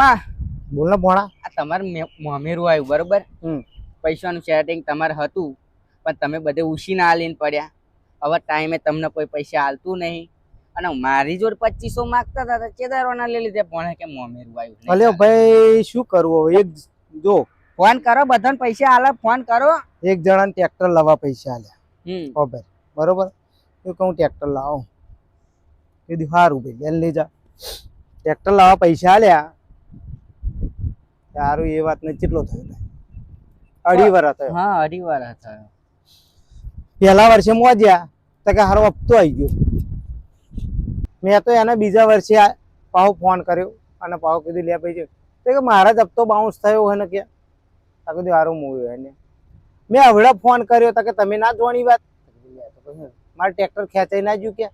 મામા બોલ ને ભોણા. આ તમારે મોમેરું આવ્યું બરોબર? પૈસાનું સેટિંગ તમારે હતું પણ તમે બધે ઉછીના આલીને પડ્યા. હવે ટાઈમે તમને કોઈ પૈસા આલતું નહીં. અને મારી જોડે પચીસો માંગતા હતા ચેદારોના લઈ લીધે. ભણે કે મોમેરું આવ્યું અલે ભાઈ શું કરવું હવે? એક જો. ફોન કરો બધાને પૈસા આલે ફોન કરો. એક જણાને ટ્રેક્ટર લાવવા પૈસા આલ્યા. હમ. ઓ બરોબર? એ કહું ટ્રેક્ટર લાવો. કીધું સારું ભાઈ બેન લઈ જા. ટ્રેક્ટર લાવવા પૈસા આલ્યા સારું એ વાત ને કેટલો થયો? અઢી વર્ષ થયો. હા અઢી વાર થયો. પહેલા વર્ષે મોજ્યા તો કે હારો હપ્તો આવી ગયો. મેં તો એને બીજા વર્ષે પાહો ફોન કર્યો અને પાહો કીધું લે ભાઈ તો કે મારા જ હપ્તો બાઉન્સ થયો હોય ને કે? આ કીધું હારું મૂવ્યું એને મેં હવડે ફોન કર્યો તો કે તમે ના જોવાની વાત? મારે ટ્રેક્ટર ખેંચાઈ ના જ્યું કે?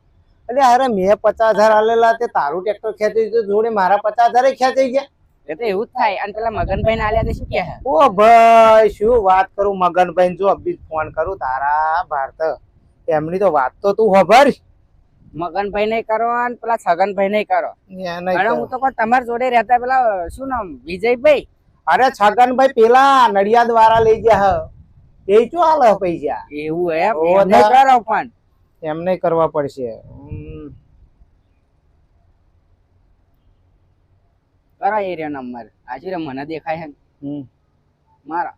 એટલે અરે મેં પચાસ હજાર આલેલા તે તારું ટ્રેક્ટર ખેંચાઈ જોડે મારા પચાસ હજાર ખેંચાઈ ગયા. એ તો એવું થાય. અને પેલા મગનભાઈ ને આલ્યા શું કે ઓ ભાઈ શું વાત કરું? મગનભાઈ જો અભી ફોન કરું. તારા ભારત એમની તો વાત તો તું ખબર મગનભાઈ નહીં કરો અને પેલા છગનભાઈ નહીં કરો. અને હું તો તમારી જોડે રહેતા પેલા શું નામ? વિજયભાઈ? અરે છગનભાઈ પેલા નડિયાદ વાળા લઈ ગયા હ. એ શું હાલે પૈસા? એવું ના. કરો પણ. એમને કરવા પડશે. કરો એરિયા નંબર આજે મને દેખાય છે મારા.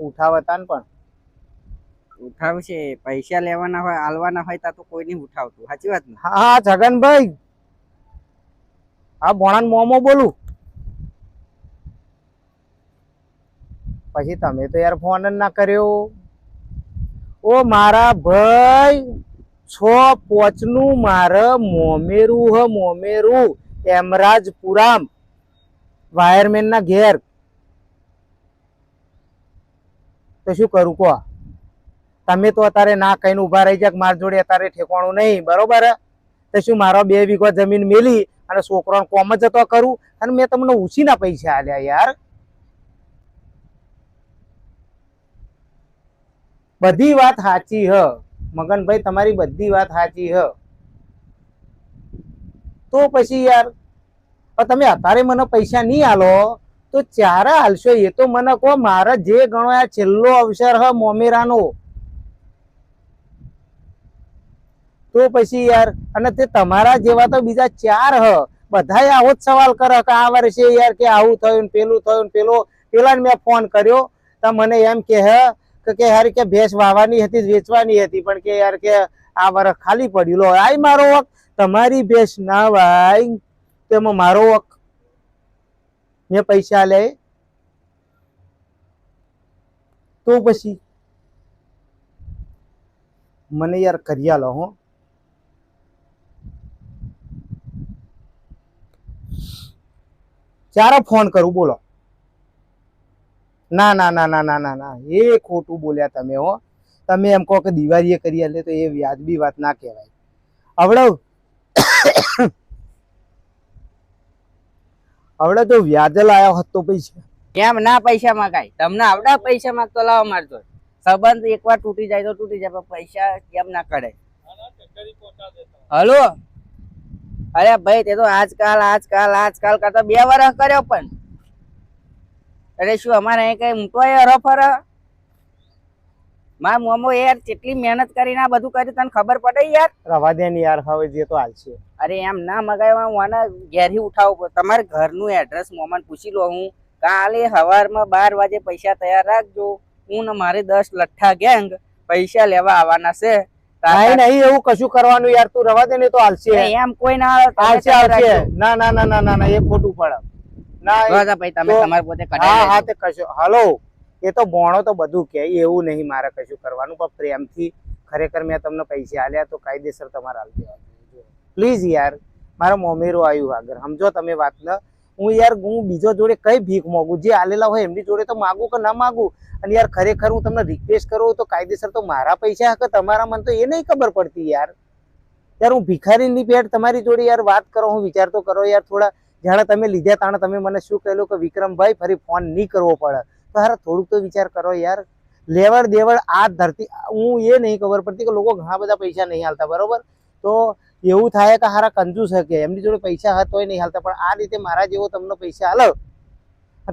ઉઠાવતા ને પણ. ઉઠાવશે પૈસા લેવાના હોય આલવાના હોય તા તો કોઈ નહીં ઉઠાવતું. સાચી વાત ને? હા હા છગનભાઈ હા ભોણાન મોમો બોલું. પછી તમે તો યાર ફોન જ ના કર્યો. ઓ મારા ભાઈ. છ પોચનું મારે મોમેરું હ મોમેરું એમરાજપુરામ વાયરમેન ના ઘેર. તો શું કરું કહો? તમે તો અત્યારે ના કહીને ઊભા રહી જાય મારી જોડે અત્યારે ઠેકાણું નહીં, બરોબર? તો શું મારો બે વીઘો જમીન મેલી અને છોકરાને કોમ જ જતો કરું? અને મેં તમને ઉછીના પૈસા આલ્યા યાર. બધી વાત સાચી હ. મગનભાઈ, તમારી બધી વાત સાચી હ. તો પછી યાર તમે અત્યારે મને પૈસા નહીં આલો, તો ચારે હાલશો, એ તો મને કહો, મારા જે ગણો આ છેલ્લો અવસર હ મોમેરાનો. તો પછી યાર, અને તે તમારા જેવા તો બીજા ચાર હ. બધા આવો જ સવાલ કરે કે આ વર્ષે યાર કે આવું થયું પેલું થયું પેલો પેલા મેં ફોન કર્યો. તો મને એમ કે હે કે યાર કે ભેંસ વાવવાની હતી વેચવાની હતી, પણ કે યાર કે આ વર્ષ ખાલી પડ્યું. લો, આય મારો વખ, તમારી ભેંસ ના વાય, તેમાં મારો વખ. મેં પૈસા લે. તો પછી? મને યાર કર્યા લો હો. ચારો ફોન કરું, બોલો. ના ના ના ના ના ના ના. એ ખોટું બોલ્યા તમે હો. તમે એમ કહો કે દિવાળીએ કરી એટલે તો એ વ્યાજબી વાત ના કહેવાય. હવડે હવડે તો વ્યાજ લાયો હતો પૈસા. કેમ ના પૈસા માંગાય? તમને આવડા પૈસા માંગતો લાવો મારતો સંબંધ એકવાર તૂટી જાય તો તૂટી જાય, પણ પૈસા કેમ ના કરે હલો? અરે ભાઈ, તે તો આજકાલ આજકાલ આજકાલ કરતા બે વર્ષ કર્યો પણ. અરે શું અમારે અહીં કઈ ઊંટો રફર માર મોમો યાર કેટલી મહેનત કરીને આ બધું કર્યું તને ખબર પડે યાર? રવા દે ને યાર હવે જે તો હાલશે. અરે એમ ના મગાવ્યા હું આને ઘેરથી ઉઠાવું તમારે ઘરનું એડ્રેસ મોમાં પૂછી લો હું. કાલે સવારમાં બાર વાગે પૈસા તૈયાર રાખજો. હું ને મારે દસ લઠ્ઠા ગેંગ પૈસા લેવા આવવાના છે. નહીં નહીં એવું કશું કરવાનું યાર તું રવા દે ને તો હાલશે. એમ કોઈ ના હાલશે ના ના ના ના ના એ ખોટું પડે. ના એ- બસ આ ભાઈ તમે તમારે પોતે હા હા તે કશો. હાલો એ તો ભોણો તો બધું કે એવું નહીં મારે કશું કરવાનું. પણ પ્રેમથી ખરેખર મેં તમને પૈસા આલ્યા તો કાયદેસર તમારે દેવા પ્લીઝ યાર મારા મોમેરો આવ્યું આગળ. સમજો તમે વાત ન. હું યાર હું બીજો જોડે કઈ ભીખ માગું? જે આલેલા હોય એમની જોડે તો માગું કે ના માગું? અને યાર ખરેખર હું તમને રિક્વેસ્ટ કરું તો કાયદેસર તો મારા પૈસા કે તમારા મને તો એ નહીં ખબર પડતી યાર. યાર હું ભિખારીની પેટ તમારી જોડે યાર વાત કરો હું વિચારતો કરો યાર થોડા. જ્યારે તમે લીધા તાણે તમે મને શું કહેલું કે વિક્રમભાઈ ફરી ફોન નહીં કરવો પડે. તો હારા થોડુંક તો વિચાર કરો યાર. લેવડ દેવડ આ ધરતી, હું એ નહીં ખબર પડતી કે લોકો ઘણા બધા પૈસા નહીં હાલતા, બરોબર? તો એવું થાય કે હારા કંજૂસ હકે, એમની જોડે પૈસા હતા તોય નહીં હાલતા, પણ આ રીતે મારા જેવો તમને પૈસા હાલો.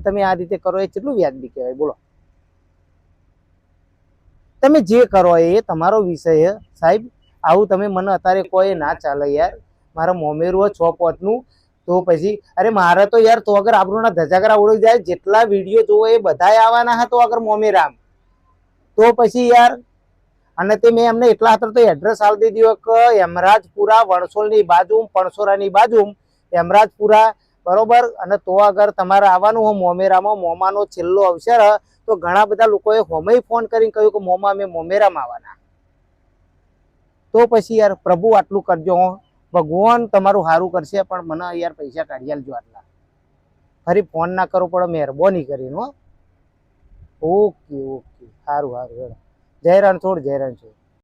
તમે આ રીતે કરો એ કેટલું વ્યાજબી કહેવાય, બોલો. તમે જે કરો એ તમારો વિષય સાહેબ, આવું તમે મને અત્યારે કોઈ ના ચાલે યાર. મારા મોમેરું છ પોટનું તો પછી, અરે મારે તો યાર, તો અગર આપણું ધજાગરા ઉડી જાય, જેટલા વીડિયો જોવો એ બધાય આવવાના હા તો અગર મોમેરામ. તો પછી યાર, અને તે મેં એમને એટલા હાથર તો એડ્રેસ આપી દીધું કે યમરાજપુરા વણસોલની બાજુ પણસોરાની બાજુ યમરાજપુરા, બરોબર? અને તો અગર તમારે આવવાનું હોય મોમેરામાં, મોમાનો છેલ્લો અવસર, તો ઘણા બધા લોકોએ હોમેય ફોન કરીને કહ્યું કે મોમા, અમે મોમેરામાં આવવાના. તો પછી યાર, પ્રભુ આટલું કરજો હો. ભગવાન તમારું સારું કરશે, પણ મને યાર પૈસા કાઢી આલજો આટલા. ફરી ફોન ના કરો પડે મહેરબાની કરીને ઓકે ઓકે. સારું સારું જય રણછોડ જય રણછોડ